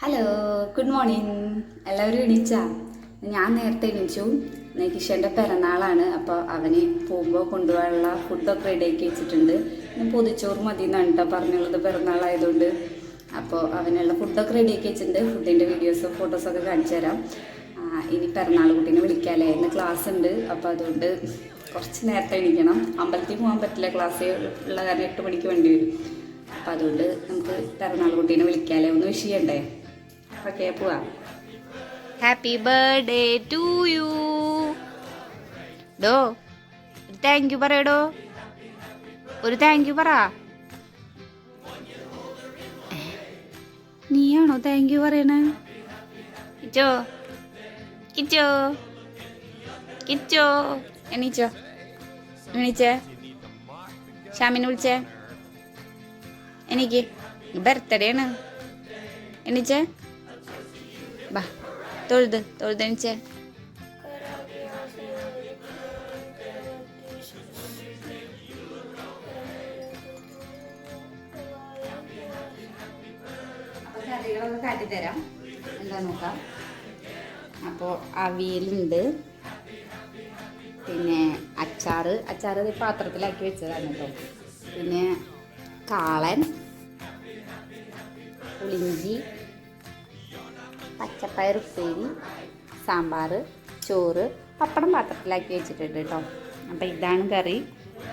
Hello good morning എല്ലാവരും എണീച്ചാ? ഞാൻ നേരത്തെ എണീച്ചു. കിഷേന്റെ പിറന്നാളാണ്. അപ്പോൾ അവന് പോകുമ്പോൾ കൊണ്ടുപോകാനുള്ള ഫുഡൊക്കെ റെഡിയാക്കി വെച്ചിട്ടുണ്ട്. പൊതിച്ചോറ് മതി എന്നാണ് കേട്ടോ പറഞ്ഞുള്ളത്. പിറന്നാളായതുകൊണ്ട്. അപ്പോൾ അവനുള്ള ഫുഡൊക്കെ റെഡിയാക്കി വെച്ചിട്ടുണ്ട്. ഫുഡിന്റെ വീഡിയോസും ഫോട്ടോസൊക്കെ കാണിച്ചു തരാം. ഇനി പിറന്നാൾ കുട്ടീനെ വിളിക്കാമല്ലേ ഇന്ന് ക്ലാസ് ഉണ്ട്. അപ്പോൾ അതുകൊണ്ട് കുറച്ച് നേരത്തെ എണീക്കണം. അമ്പലത്തിൽ പോകാൻ പറ്റില്ല. ക്ലാസ് ഉള്ള കാരണം എട്ട് മണിക്ക് വേണ്ടി വരും. അപ്പോൾ അതുകൊണ്ട് നമുക്ക് പിറന്നാൾ കുട്ടീനെ വിളിക്കാമല്ലേ ഒന്ന് വിഷ് ചെയ്യണ്ടേ ഓക്കെ പോവാം. ഹാപ്പി ബർത്ത്ഡേ ടു യു ഡോ ഒരു താങ്ക് യു പറയടോ. ഒരു താങ്ക് യു പറ. നീയാണോ താങ്ക് യു പറയണേ? ഇച്ചോ കിച്ചോ കിച്ചോ. എണീച്ചോ എണീച്ചേ. ഷാമിനെ വിളിച്ചേ. എനിക്ക് ബർത്ത്ഡേ ആണ്. എണീച്ചേ. ബാ തൊഴുത് തൊഴുത് în ce? എന്താ നോക്കാം. അവിയലുണ്ട്. പിന്നെ അച്ചാറ്. അച്ചാറ് ഈ പാത്രത്തിലാക്കി വെച്ചതാണ് കേട്ടോ പിന്നെ കാളൻ പുളിഞ്ചി പച്ചപ്പയർ ഉപ്പേരി സാമ്പാർ ചോറ് പപ്പടം പാത്രത്തിലാക്കി വെച്ചിട്ടുണ്ട് കേട്ടോ അപ്പോൾ ഇതാണ് കറി.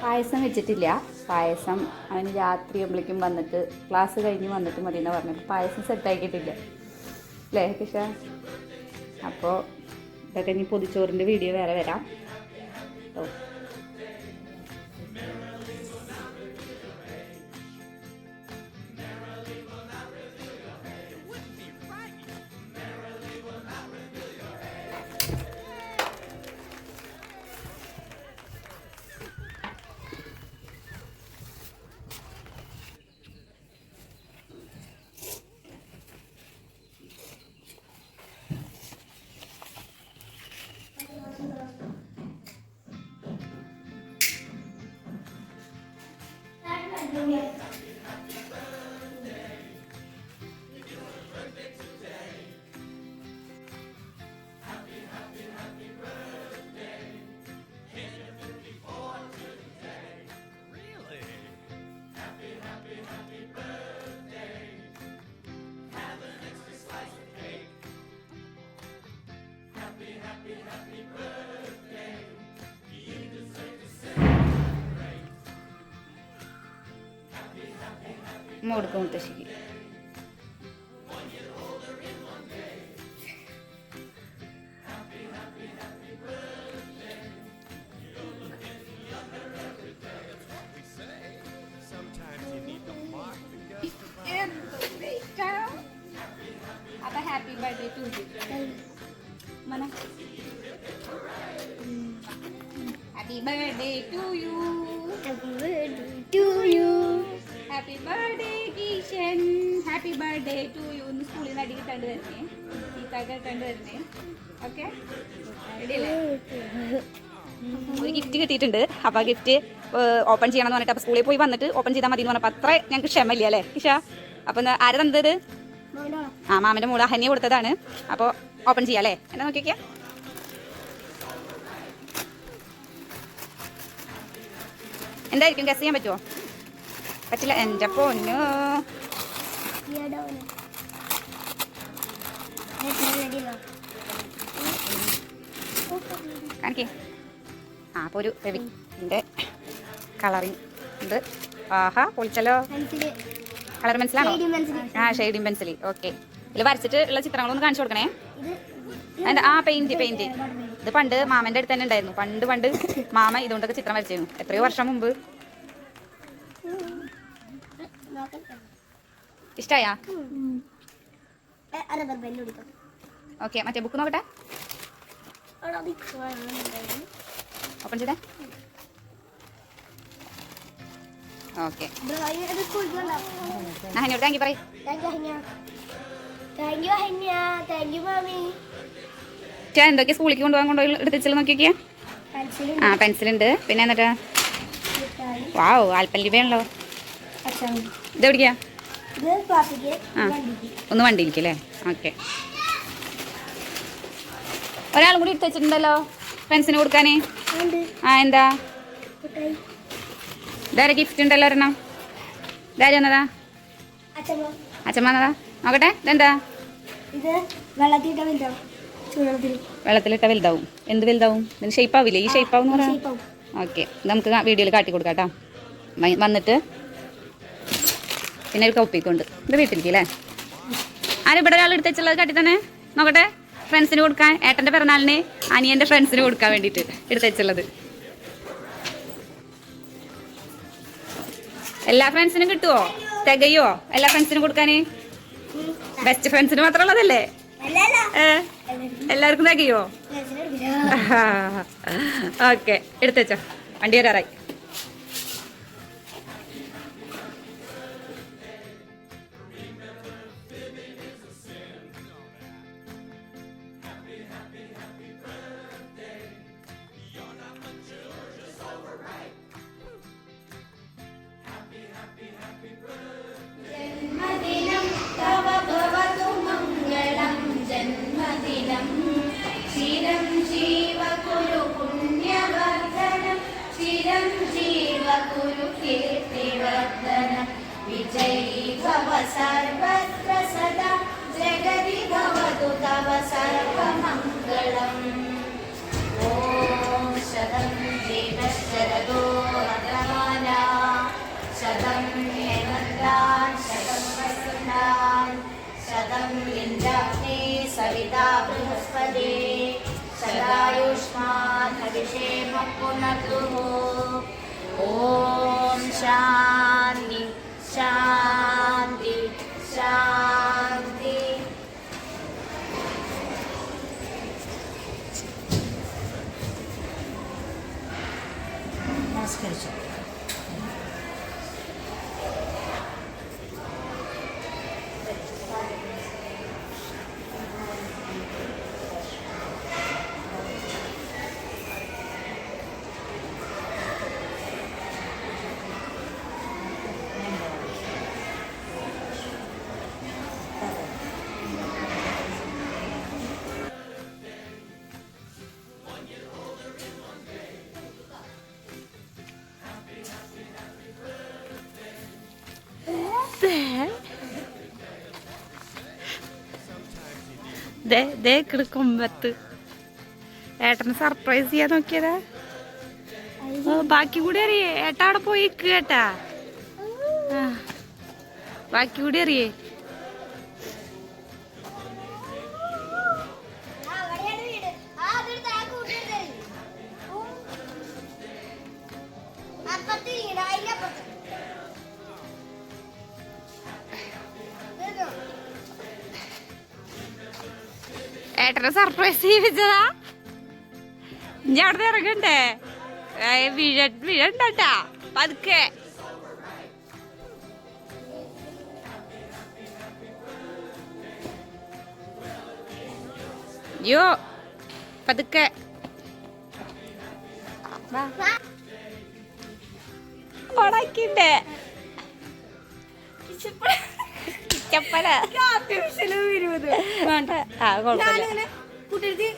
പായസം വെച്ചിട്ടില്ല. പായസം അവന് രാത്രി ആകുമ്പോഴേക്കും വന്നിട്ട് ക്ലാസ് കഴിഞ്ഞ് വന്നിട്ട് മതി എന്നാണ് പറഞ്ഞത് പായസം സെറ്റാക്കിയിട്ടില്ല അല്ലേ കൃഷ? അപ്പോൾ ഇതൊക്കെ ഇനി പൊതിച്ചോറിന്റെ വീഡിയോ വേറെ വരാം. കേട്ടോ ഉമ്മ കൊടുക്കും മുത്തശ്ശിക്ക് അപ്പൊ happy birthday to Mana happy birthday to happy birthday Kishan happy birthday to you ഇന്ന് സ്കൂളിൽ നിന്ന് അടി കിട്ടാണ്ട് വരുന്നേ. ചീത്താക്ക കിട്ടാണ്ട് വരുന്നേ. ഓക്കെ ഒരു ഗിഫ്റ്റ് കിട്ടിയിട്ടുണ്ട്. അപ്പോൾ ആ ഗിഫ്റ്റ് ഓപ്പൺ ചെയ്യണം എന്ന് പറഞ്ഞിട്ട് അപ്പോൾ സ്കൂളിൽ പോയി വന്നിട്ട് ഓപ്പൺ ചെയ്താൽ മതി എന്ന് പറഞ്ഞപ്പോൾ അത്ര ഞങ്ങൾക്ക് ക്ഷമയില്ല അല്ലേ ഇഷ അപ്പൊ ആര് തന്നത് ആ മാമന്റെ മൂള ഹനിയെ കൊടുത്തതാണ്. അപ്പോൾ ഓപ്പൺ ചെയ്യാം അല്ലേ? എന്നാ നോക്കിയ എന്തായിരിക്കും ഗസ് ചെയ്യാൻ പറ്റുമോ പറ്റില്ല. എന്റെ പൊന്നു. കാണിക്കേ. ആ അപ്പോൾ ഒരു ഫെവിന്റെ കളറിങ് ഇത് ആഹാ പൊളിച്ചല്ലോ. കളർ മനസ്സിലാണോ ആ ഷെയ്ഡിങ് പെൻസിൽ ഓക്കെ ഇതിൽ വരച്ചിട്ട് ഉള്ള ചിത്രങ്ങളൊന്ന് കാണിച്ചു കൊടുക്കണേ. അതിന്റെ ആ പെയിന്റ് പെയിന്റ് ഇത് പണ്ട് മാമന്റെ അടുത്ത് തന്നെ ഉണ്ടായിരുന്നു. പണ്ട് പണ്ട് മാമ ഇതുകൊണ്ടൊക്കെ ചിത്രം വരച്ചിരുന്നു. എത്രയോ വർഷം മുമ്പ്. ഇഷ്ടായാ? ഓക്കെ മറ്റേ ബുക്ക് നോക്കട്ടെ? ഓപ്പൺ ചെയ്തേ? ഓക്കെ. ഹനിയോട് താങ്ക് യു പറയും. ഞാൻ എന്തൊക്കെ സ്കൂളിലേക്ക് കൊണ്ടുപോകാൻ കൊണ്ടുപോയി എടുത്തിച്ചില്ല നോക്കിയൊക്കെയാ? ആ പെൻസിലുണ്ട് പിന്നെ എന്നിട്ട്? വാവ് ആൽപ്പല്ലി വേണല്ലോ അച്ഛൻ ഇത് എവിടേക്കാ? ആ. ഒന്ന് വണ്ടിയിലേക്ക് അല്ലേ? ഓക്കെ. ഒരാളും കൂടി എടുത്ത് വെച്ചിട്ടുണ്ടല്ലോ. ഫ്രണ്ട്സിന് കൊടുക്കാനേ. ആ എന്താ? ഇതാര ഗിഫ്റ്റ് ഉണ്ടല്ലോ ഒരെണ്ണം? ഇതാര വന്നതാ അച്ഛമ്മ. വന്നതാ നോക്കട്ടെ ഇതെന്താ? വെള്ളത്തിലിട്ട വലുതാവും. എന്ത് വലുതാവും? ഇതിന് ഷേപ്പ് ആവില്ലേ? ഈ ഷേപ്പ് ആവും. ഓക്കെ നമുക്ക് വീഡിയോയിൽ കാട്ടി കൊടുക്കാം കേട്ടോ. വന്നിട്ട് പിന്നെ ഒരു കൗപ്പിക്കുണ്ട്. ഇത് വീട്ടിലേക്ക് അല്ലേ ആരും ഇവിടെ ഒരാൾ എടുത്തുള്ളത് കാട്ടി തന്നെ? നോക്കട്ടെ. ഫ്രണ്ട്സിന് കൊടുക്കാൻ ഏട്ടന്റെ പിറന്നാളിന് അനിയന്റെ ഫ്രണ്ട്സിന് കൊടുക്കാൻ വേണ്ടിയിട്ട് എടുത്തുള്ളത് എല്ലാ ഫ്രണ്ട്സിനും കിട്ടുമോ തികയോ? എല്ലാ ഫ്രണ്ട്സിനും കൊടുക്കാൻ? ബെസ്റ്റ് ഫ്രണ്ട്സിന് മാത്രമുള്ളതല്ലേ? എല്ലാവർക്കും തികയോ? ഓക്കെ എടുത്തുവെച്ചോ വണ്ടി വരാറായി. सर्वत्र सदा जगति भवतु तव सर्वमङ्गलम्। ॐ शतं जीवशरदो रो शतं हेमन्तान् शतं वस्तुना शतं इन्द्राग्ने सविता बृहस्पते। सदायुष्मान् हविषे मपुनगुः ॐ शान्ति शा നമസ്കരിച്ചു ദേ കൊമ്പത്ത്. ഏട്ടന് സർപ്രൈസ് ചെയ്യാൻ നോക്കിയതാ. ബാക്കി കൂടി അറിയേ. ഏട്ടാ അവിടെ പോയി കേട്ടാ. ബാക്കി കൂടി അറിയേ. ഏട്ടനെ സർപ്രൈസ് ചെയ്യിപ്പിച്ചതാ ഇനി അവിടെ ഇറങ്ങണ്ടേ? വീഴ വീഴണ്ടാ പതുക്കെ. യോ പതുക്കെ. ഉടക്കിണ്ടേ കുട്ടിയുടെ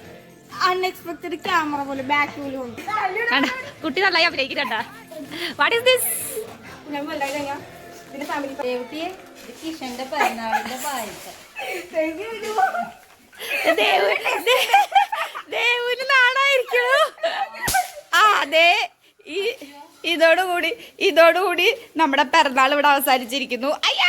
അൺഎക്സ്പെക്ടഡ് ക്യാമറ പോലെ ബാക്ക് കുട്ടി നന്നായി വാട്ട് ഇസ് ദിസ് കിഷന്റെ പിറന്നാളിന്റെ പായസം. ദേവുന് ആ അതെ ഈ ഇതോടുകൂടി ഇതോടുകൂടി നമ്മുടെ പിറന്നാൾ ഇവിടെ അവസാനിച്ചിരിക്കുന്നു. അയ്യാ!